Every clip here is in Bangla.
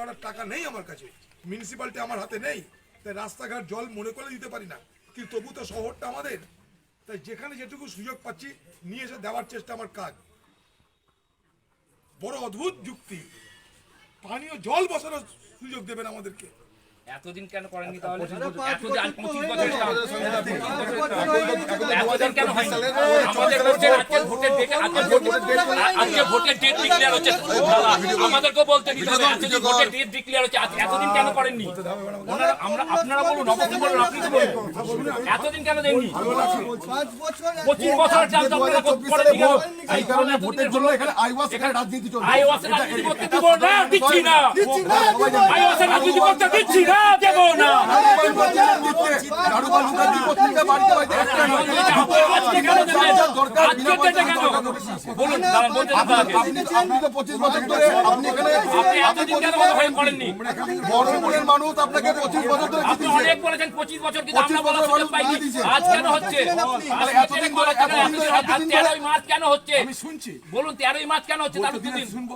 করার টাকা নেই আমার কাছে। মিউনিসিপ্যালিটি আমার হাতে নেই। তাই রাস্তাঘাট জল মনে করে দিতে পারি না। কিন্তু তবু তো শহরটা আমাদের। তাই যেখানে যেটুকু সুযোগ পাচ্ছি নিয়ে এসে দেওয়ার চেষ্টা আমার কাজ। বড় অদ্ভুত যুক্তি। পানীয় জল বসানোর সুযোগ দেবেন আমাদেরকে। এতদিন কেন করেননি তাহলে? এতদিন আর বছর তো পঁচিশ বছর গেল। কাল। এতদিন কেন হয়নি? আমাদের বলছে আজকে ভোটের ডেট ডিক্লেয়ার হচ্ছে দাদা, আমাদেরকেও বলতে দিতে হবে আজকে ভোটের ডেট ডিক্লেয়ার হচ্ছে? এতদিন কেন করেননি? ওনারা আমরা আপনারা বলুন অবশ্যই বলুন আপনি তো বলুন। এতদিন কেন দেননি? পঁচিশ বছর চাল তো আপনারা করে দিয়ে এই কারণে ভোটের জন্য এখানে আইওয়াস এখানে রাজনীতি চলছে। আই ওয়াসে রাজনীতি করতে দিব না দিচ্ছি না। দিচ্ছি না, দেবো না। আই ওয়াসে রাজনীতি করতে দিচ্ছি না। দেব না নাড়ুবাল মুখার্জি পত্রিকা বাড়িতে বাড়িতে একটা নয়, দেবেন বিনা পয়সায় কেন? নোটিশ। বলুন দাঁড়ান বলতে দিতে হবে আপনি আপনি তো পঁচিশ বছর ধরে আপনি এখানে আপনি এতদিন কেন করেননি? বড়পুরের মানুষ আপনাকে পঁচিশ বছর ধরে আপনি অনেক বলেছেন পঁচিশ বছর কিন্তু আমরা 25 সুযোগ পাইনি। আজ কেন হচ্ছে? তাহলে এতদিন করা কেন? এতদিন ধরে- আজ এতদিন ধরে- তেরোই মার্চ কেন হচ্ছে? আমি শুনছি। বলুন মার্চ কেন হচ্ছে? তার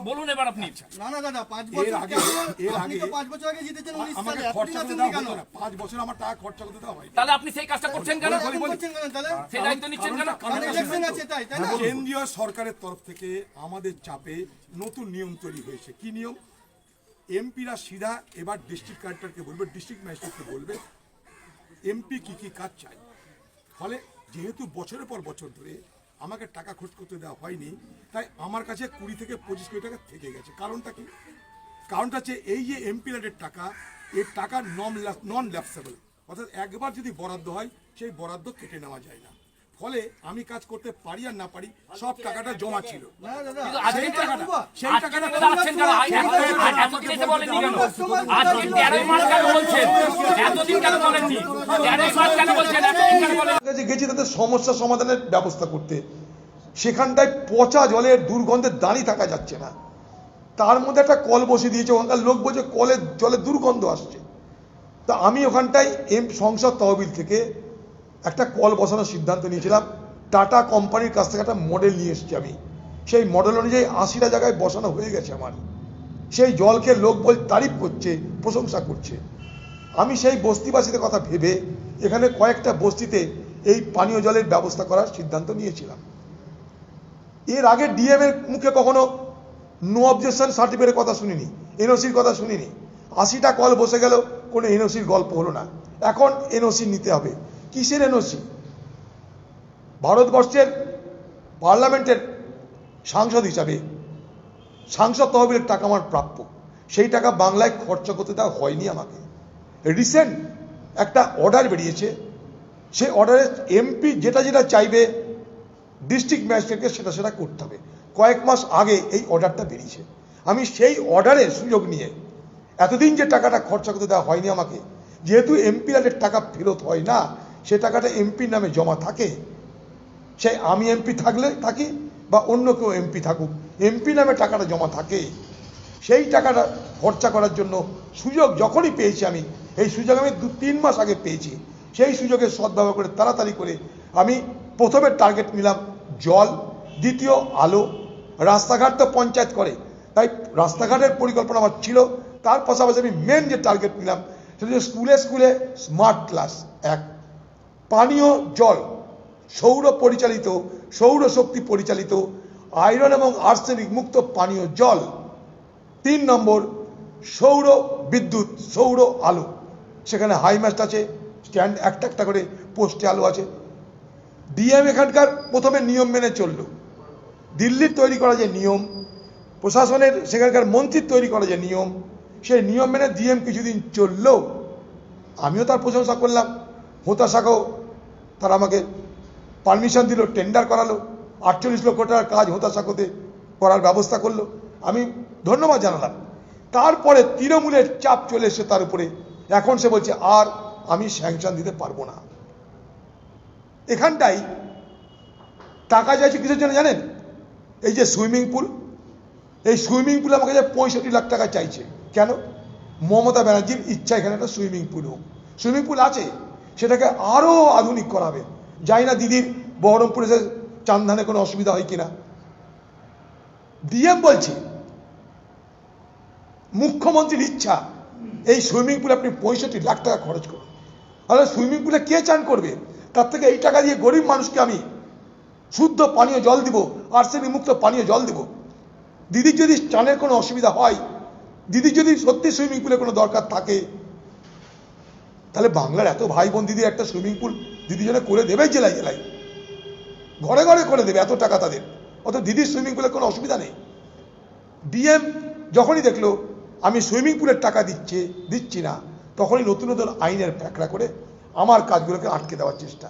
বলুন এবার আপনি। না না দাদা পাঁচ বছর আগে- এর আগে- পাঁচ বছর আগে জিতেছেন উনিশ আমাকে সালে খরচা এতদিন করতে আছেন দেওয়া কেন? হতো বছর আমার টাকা খরচা করতে হয় তাহলে আপনি সেই কাজটা করছেন কেন? সেই দায়িত্ব নিচ্ছেন কেন? কেন্দ্রীয় সরকারের তরফ থেকে আমাদের চাপে নতুন নিয়ম তৈরি হয়েছে। কি নিয়ম? এমপিরা সিধা এবার ডিস্ট্রিক্ট কালেক্টরকে বলবে ডিস্ট্রিক্ট ম্যাজিস্ট্রেটকে বলবে এমপি কি কি কাজ চাই ফলে যেহেতু বছরের পর বছর ধরে আমাকে টাকা খরচ করতে দেওয়া হয়নি তাই আমার কাছে কুড়ি থেকে পঁচিশ কোটি টাকা থেকে গেছে। কারণটা কি? কারণটা হচ্ছে এই যে এমপি ল্যাডের টাকা এর টাকা নন নন ল্যাপসেবল অর্থাৎ একবার যদি বরাদ্দ হয় সেই বরাদ্দ কেটে নেওয়া যায় না। ফলে আমি কাজ করতে পারি আর না পারি সব টাকাটা জমা ছিল। সেই টাকাটা সেই টাকাটা গেছি তাদের সমস্যা সমাধানের ব্যবস্থা করতে সেখানটায় পচা জলের দুর্গন্ধে দাঁড়িয়ে থাকা যাচ্ছে না। তার মধ্যে একটা কল বসিয়ে দিয়েছে ওখানকার লোক বলছে কলের জলে দুর্গন্ধ আসছে। তা আমি ওখানটায় এম সংসদ তহবিল থেকে একটা কল বসানোর সিদ্ধান্ত নিয়েছিলাম। টাটা কোম্পানির কাছ থেকে একটা মডেল নিয়ে এসেছি আমি। সেই মডেল অনুযায়ী আশিটা জায়গায় বসানো হয়ে গেছে আমার। সেই জলকে লোক বল তারিফ করছে, প্রশংসা করছে। আমি সেই বস্তিবাসীদের কথা ভেবে এখানে কয়েকটা বস্তিতে এই পানীয় জলের ব্যবস্থা করার সিদ্ধান্ত নিয়েছিলাম। এর আগে ডিএম এর মুখে কখনো নো অবজেকশন সার্টিফিকেটের কথা শুনিনি এনওসির কথা শুনিনি। আশিটা কল বসে গেল, কোনো এনওসির গল্প হলো না। এখন এনওসি নিতে হবে। কিসের এনওসি ভারতবর্ষের পার্লামেন্টের সাংসদ হিসাবে সাংসদ তহবিলের টাকা আমার প্রাপ্য। সেই টাকা বাংলায় খরচা করতে দেওয়া হয়নি আমাকে। রিসেন্ট একটা অর্ডার বেরিয়েছে। সেই অর্ডারে এমপি যেটা যেটা চাইবে, ডিস্ট্রিক্ট ম্যাজিস্ট্রেটকে সেটা সেটা করতে হবে। কয়েক মাস আগে এই অর্ডারটা বেরিয়েছে। আমি সেই অর্ডারের সুযোগ নিয়ে এতদিন যে টাকাটা খরচা করতে দেওয়া হয়নি আমাকে, যেহেতু এমপি টাকা ফেরত হয় না সে টাকাটা এমপির নামে জমা থাকে। সেই আমি এমপি থাকলে থাকি বা অন্য কেউ এমপি থাকুক এমপি নামে টাকাটা জমা থাকে। সেই টাকাটা খরচা করার জন্য সুযোগ যখনই পেয়েছি আমি, এই সুযোগ আমি দু, তিন মাস আগে পেয়েছি। সেই সুযোগের সদ্ব্যবহার করে তাড়াতাড়ি করে আমি প্রথমে টার্গেট নিলাম জল, দ্বিতীয় আলো। রাস্তাঘাট তো পঞ্চায়েত করে, তাই রাস্তাঘাটের পরিকল্পনা আমার ছিল। তার পাশাপাশি আমি মেন যে টার্গেট নিলাম, সেটা হচ্ছে স্কুলে স্কুলে স্মার্ট ক্লাস এক। পানীয় জল, সৌর পরিচালিত সৌরশক্তি পরিচালিত, আয়রন এবং আর্সেনিক মুক্ত পানীয় জল। তিন নম্বর, সৌর বিদ্যুৎ, সৌর আলো। সেখানে হাইমাস্ট আছে স্ট্যান্ড একটা একটা করে পোস্টে আলো আছে। ডিএম এখানকার প্রথমে নিয়ম মেনে চলল। দিল্লির তৈরি করা যে নিয়ম, প্রশাসনের সেখানকার মন্ত্রীর তৈরি করা যে নিয়ম, সেই নিয়ম মেনে ডিএম কিছুদিন চললেও আমিও তার প্রশংসা করলাম, হতাশাকেও তারা আমাকে পারমিশন দিল টেন্ডার করালো, আটচল্লিশ লক্ষ টাকার কাজ হতাশাকোতে করার ব্যবস্থা করল। আমি ধন্যবাদ জানালাম। তারপরে তৃণমূলের চাপ চলে এসছে তার উপরে। এখন সে বলছে, আর আমি স্যাংশন দিতে পারব না। এখানটাই টাকা চাইছে কিসের জন্য জানেন? এই যে সুইমিং পুল এই সুইমিং পুল আমাকে যে পঁয়ষট্টি লাখ টাকা চাইছে। কেন? মমতা ব্যানার্জির ইচ্ছা এখানে একটা সুইমিং পুল হোক। সুইমিং পুল আছে। সেটাকে আরও আধুনিক করাবে। যাই না দিদির বহরমপুরে এসে চান্দানে কোনো অসুবিধা হয় কিনা। ডিএম বলছে, মুখ্যমন্ত্রীর ইচ্ছা, এই সুইমিং পুলে আপনি পঁয়ষট্টি লাখ টাকা খরচ করুন। তাহলে সুইমিং পুলে কে চান করবে? তার থেকে এই টাকা দিয়ে গরিব মানুষকে আমি শুদ্ধ পানীয় জল দিব, আর্সেনিক মুক্ত পানীয় জল দিব। দিদির যদি চানের কোনো অসুবিধা হয়, দিদির যদি সত্যি সুইমিং পুলে কোনো দরকার থাকে তাহলে বাংলার এত ভাই বোন দিদি একটা সুইমিং পুল দিদি জন্য করে দেবে জেলায় জেলায়। ঘরে ঘরে করে দেবে এত টাকা তাদের। অত দিদির সুইমিং পুলে কোনো অসুবিধা নেই। ডিএম যখনই দেখল, আমি সুইমিং পুলের টাকা দিচ্ছে, দিচ্ছি না, তখনই নতুন নতুন আইনের ফ্যাকড়া করে আমার কাজগুলোকে আটকে দেওয়ার চেষ্টা।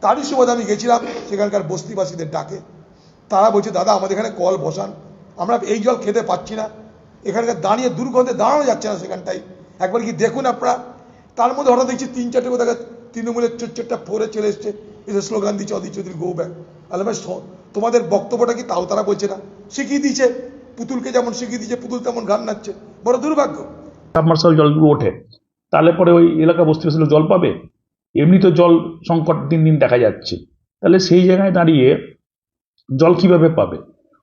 তারই সুবাদে আমি গেছিলাম, সেখানকার বস্তিবাসীদের ডাকে। তারা বলছে, দাদা, আমাদের এখানে কল বসান। আমরা এই জল খেতে পাচ্ছি না। এখানকার দাঁড়িয়ে দুর্গন্ধে দাঁড়ানো যাচ্ছে না সেখানটায়। একবার কি দেখুন আপনারা? তার মধ্যে হঠাৎ দেখছি তিন চারটে কোথাও তৃণমূলের চোরটা ফোরে চলে এসছে। এসে স্লোগান দিচ্ছে অদিত চৌধুরী, গো ব্যাক আলে ভাই তোমাদের বক্তব্যটা কি তাও তারা বলছে না? শিখিয়ে দিচ্ছে পুতুলকে যেমন শিখিয়ে দিচ্ছে পুতুল তেমন গান নাচছে। বড় দুর্ভাগ্য। সাবমার্সাল জলগুলো ওঠে। তাহলে পরে ওই এলাকা বস্তিবাসী লোক জল পাবে? এমনি তো জল সংকট দিন দিন দেখা যাচ্ছে। তাহলে সেই জায়গায় দাঁড়িয়ে জল কীভাবে পাবে?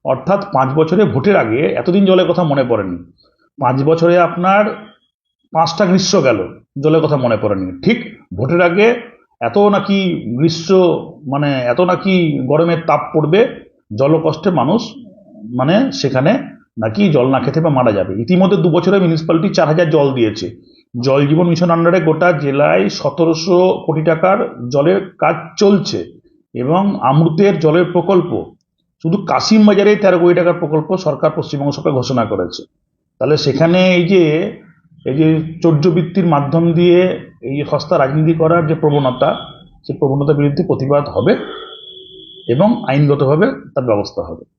অর্থাৎ পাঁচ বছরে ভোটের আগে এতদিন জলের কথা মনে পড়েনি। পাঁচ বছরে আপনার পাঁচটা গ্রীষ্ম গেল। জলের কথা মনে পড়েনি। ঠিক ভোটের আগে এত নাকি গ্রীষ্ম মানে এত নাকি গরমের তাপ পড়বে জলকষ্টে মানুষ মানে সেখানে নাকি জল না খেতে বা মারা যাবে। ইতিমধ্যে দু বছরে মিউনিসিপ্যালিটি চার হাজার জল দিয়েছে। জল জীবন মিশন আন্ডারে গোটা জেলায় সতেরোশো কোটি টাকার জলের কাজ চলছে এবং আমৃতের জলের প্রকল্প, শুধু কাশিম বাজারে তেরো কোটি টাকার প্রকল্প সরকার, পশ্চিমবঙ্গ সরকার ঘোষণা করেছে। তাহলে সেখানে এই যে এই যে চর্যবৃত্তির মাধ্যম দিয়ে এই সস্তা রাজনীতি করার যে প্রবণতা, সেই প্রবণতার বিরুদ্ধে প্রতিবাদ হবে এবং আইনগতভাবে তার ব্যবস্থা হবে।